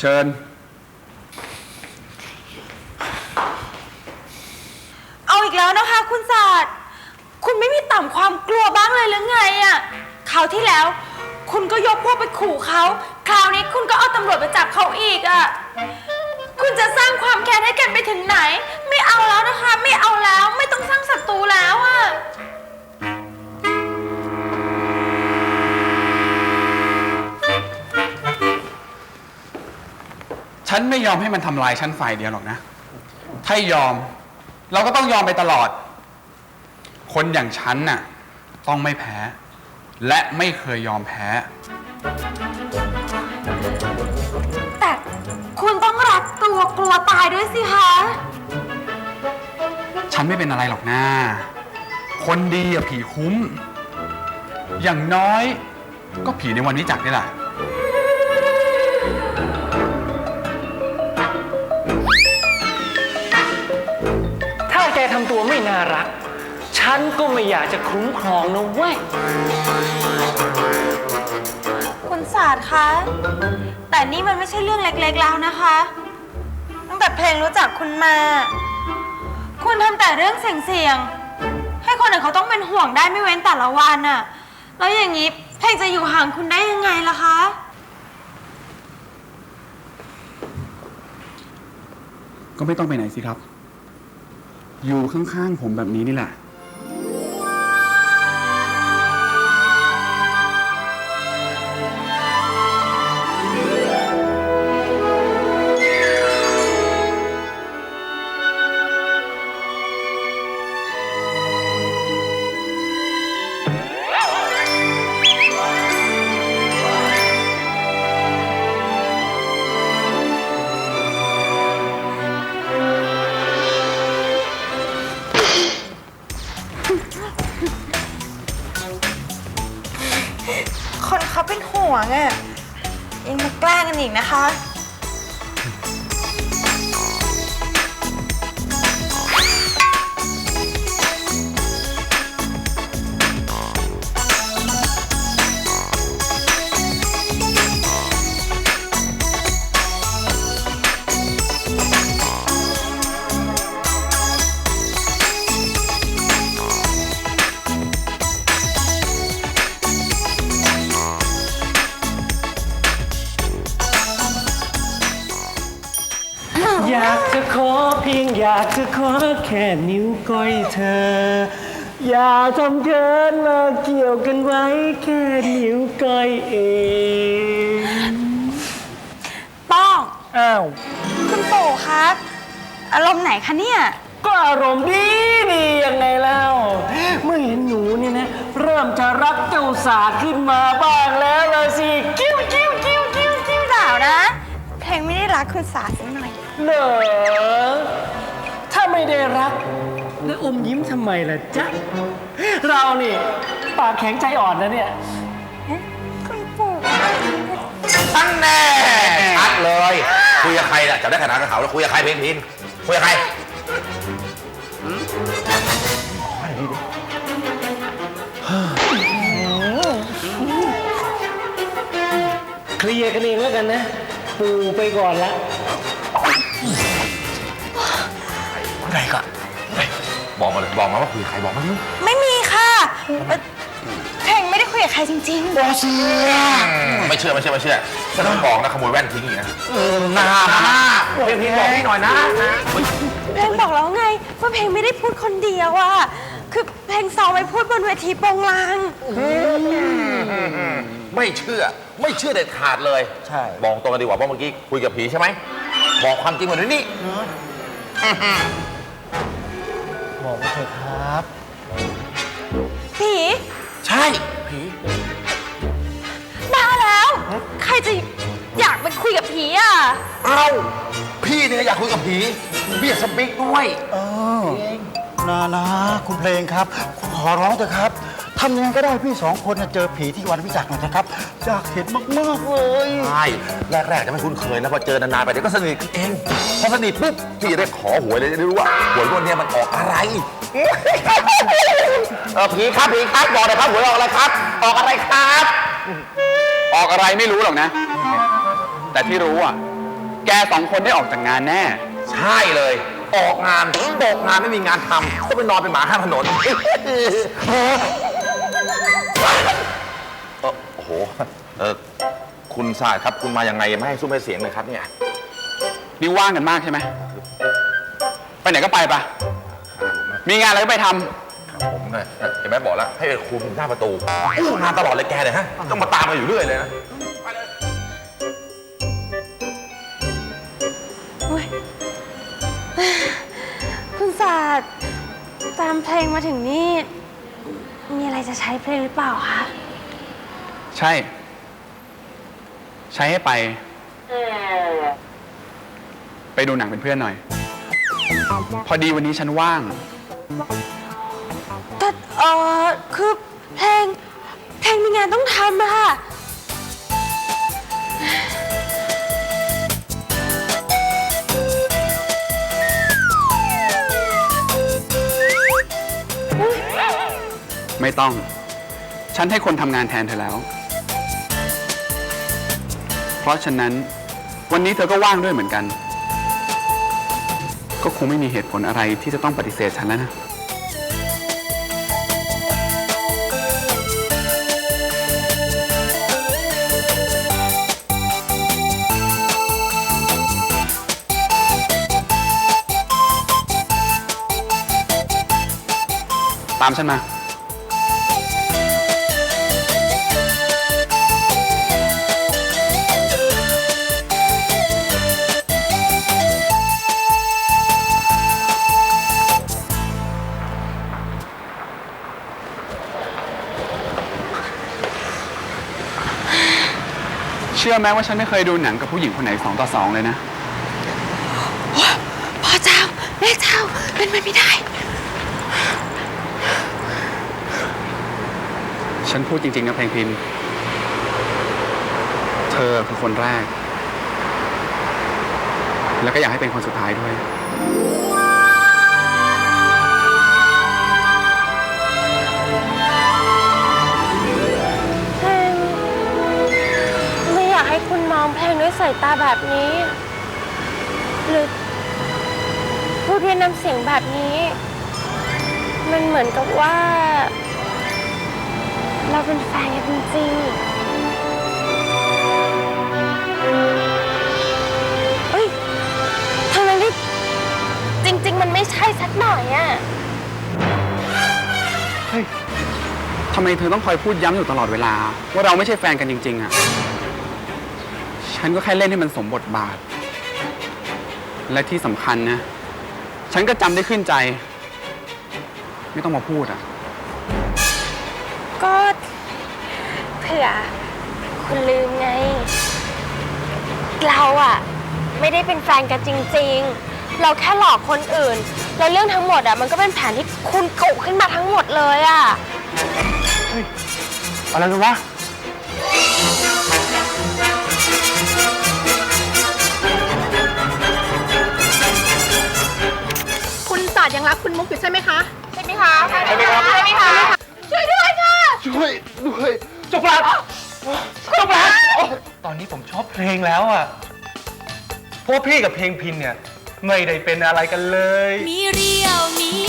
เชิญ เอาอีกแล้วนะคะ คุณศาสตร์ คุณไม่มีต่ำความกลัวบ้างเลยหรือไงอะคราวที่แล้ว คุณก็ยกพวกไปขู่เขาคราวนี้คุณก็เอาตำรวจไปจับเขาอีกอะคุณจะสร้างความแค้นให้กันไปถึงไหน ไม่เอาแล้วนะคะ ไม่เอาแล้ว ไม่ต้องสร้างศัตรูแล้วอะ ฉันไม่ยอมให้มันทำลายฉันฝ่ายเดียวหรอกนะ ถ้ายอม เราก็ต้องยอมไปตลอด คนอย่างฉันน่ะ ต้องไม่แพ้ และไม่เคยยอมแพ้ แต่คุณต้องรักตัวกลัวตายด้วยสิคะ ฉันไม่เป็นอะไรหรอกนะคนดีอะผีคุ้ม อย่างน้อย ก็ผีในวันนี้จักรนี่แหละ ทำตัวไม่น่ารัก ฉันก็ไม่อยากจะคุ้มครองนะเว้ย คุณศาสตร์คะ แต่นี่มันไม่ใช่เรื่องเล็กๆแล้วนะคะ ตั้งแต่เพลงรู้จักคุณมา คุณทำแต่เรื่องเสี่ยงๆ ให้คนอื่นเขาต้องเป็นห่วงได้ไม่เว้นแต่ละวันน่ะแล้วอย่างนี้เพลงจะอยู่ห่างคุณได้ยังไงล่ะคะ ก็ไม่ต้องไปไหนสิครับ อยู่ข้างๆผมแบบนี้นี่แหละ คนเขาเป็นห่วงอะ่ะยังมาแกล้งกันอีกนะคะ อยากจะขอเพียงอยากจะขอแค่นิ้วก้อยเธอ อย่าทำเกินมาเกี่ยวกันไว้แค่นิ้วก้อยเอง ป้อง อ้าว คุณปู่ครับ อารมณ์ไหนคะเนี่ย ก็อารมณ์ดีดียังไงแล้ว เมื่อเห็นหนูนี่นะ เริ่มจะรักเจ้าสาขึ้นมาบ้างแล้วละสิ กิ้วกิ้วกิ้วกิ้วกิ้วเปล่านะ เพลงไม่ได้รักคุณสาสักหน่อย เหรอถ้าไม่ได้รักแล้วอมยิ้มทำไมล่ะจ๊ะ เรานี่ปากแข็งใจอ่อนนะเนี่ยคุณปู่ตั้งแน่ชัดเลย คุยกับใครน่ะจับได้ขนาดกับเขาแล้วคุยกับใครเพลงพินคุยกับใครเคลียร์กันเองแล้วกันนะ ปูไปก่อนละ ไหนก็บอกมาเลยบอกมาว่าคุยกับใครบอกมาเลยไม่มีค่ะเอ่อเพลงไม่ได้คุยกับใครจริงๆไม่เชื่อไม่เชื่อไม่เชื่อถ้าต้องบอกนะขโมยแว่นทิ้งอย่างนี้นะนาเพลงพินบอกให้หน่อยนะเพลงบอกแล้วไงว่าเพลงไม่ได้พูดคนเดียวอะคือเพลงซ้อมไว้พูดบนเวทีโปงลาง ไม่เชื่อ ไม่เชื่อเด็ดขาดเลยใช่ บอกตรงกันดีกว่าว่าเมื่อกี้คุยกับผีใช่ไหมบอกความจริงมาด้วยนี่ บอกมาเถอะครับ ผี ใช่ ผีบ้าแล้ว ใครจะอยากไปคุยกับผีอะเอ้าพี่เนี่ยอยากคุยกับผีพี่อยากสปีกด้วย เออนานะคุณเพลงครับ ขอร้องเถอะครับ ทำยังไงก็ได้พี่สองคนน่ะเจอผีที่วันวิจักรหน่อยนะครับอยากเห็นมากๆเลยใช่แรกๆจะไม่คุ้นเคยนะพอเจอนานๆไปเดี๋ยวก็สนิทกันเองพอสนิทปุ๊บพี่จะได้ขอหวยเลยจะได้รู้ว่าหวยพวกเนี้ยมันออกอะไรเออผีครับผีครับบอกหน่อยครับหวยออกอะไรครับ ออกอะไรครับ ออกอะไรไม่รู้หรอกนะ แต่ที่รู้อะ แกสองคนได้ออกจากงานแน่ ใช่เลย ออกงานตกงานไม่มีงานทำก็ไปนอนเป็นหมาข้างถนน เออโอ้โห เออ คุณศาสตร์ครับ คุณมายังไงไม่ให้ซุ้มให้เสียงเลยครับเนี่ย นี่ว่างกันมากใช่ไหม ไปไหนก็ไปปะมีงานอะไรก็ไปทำผมเนี่ยเห็นไหมบอกแล้วให้ไปคุมหน้าประตูอู้งานตลอดเลยแกเนี่ยฮะ ต้องมาตามมาอยู่เรื่อยเลยนะคุณศาสตร์ตามเพลงมาถึงนี่ มีอะไรจะใช้เพลงหรือเปล่าคะ ใช่ ใช้ให้ไป ไปดูหนังเป็นเพื่อนหน่อย พอดีวันนี้ฉันว่าง แต่เออคือเพลง เพลงมีงานต้องทำอะค่ะ ไม่ต้อง ฉันให้คนทำงานแทนเธอแล้ว เพราะฉะนั้น วันนี้เธอก็ว่างด้วยเหมือนกัน ก็คงไม่มีเหตุผลอะไรที่จะต้องปฏิเสธฉันแล้วนะ ตามฉันมา อไหมว่าฉันไม่เคยดูหนังกับผู้หญิงคนไหนสองต่อสองเลยนะ พ่อเจ้าแม่เจ้าเป็นไปไม่ได้ ฉันพูดจริงๆนะเพลงพิมพ์เธอคือคนแรก แล้วก็อยากให้เป็นคนสุดท้ายด้วยายตาแบบนี้ หรือพูดด้วยน้ำเสียงแบบนี้ มันเหมือนกับว่า เราเป็นแฟนกันจริงๆเอ้ยทำไมไม่จริง ๆ มันไม่ใช่สักหน่อยอะเฮ้ยทำไมเธอต้องคอยพูดย้ำอยู่ตลอดเวลา ว่าเราไม่ใช่แฟนกันจริง ๆอะ ฉันก็แค่เล่นให้มันสมบทบาท และที่สำคัญนะ ฉันก็จำได้ขึ้นใจ ไม่ต้องมาพูดอะ ก็เผื่อคุณลืมไง เราอะไม่ได้เป็นแฟนกันจริง ๆ เราแค่หลอกคนอื่น แล้วเรื่องทั้งหมดอะมันก็เป็นแผนที่คุณกุขึ้นมาทั้งหมดเลยอะ อะไรกันวะ ร์ยังรักคุณมุกอยู่ใช่ไหมคะ ใช่ไหมคะใช่ไหมคะใช่ไหมคะช่วยด้วยค่ะ ช่วยด้วยจบแล้วจบแล้วตอนนี้ผมชอบเพลงแล้วอะเพราะว่าพี่กับเพลงพินเนี่ย ไม่ได้เป็นอะไรกันเลย มีเรี่ยวมี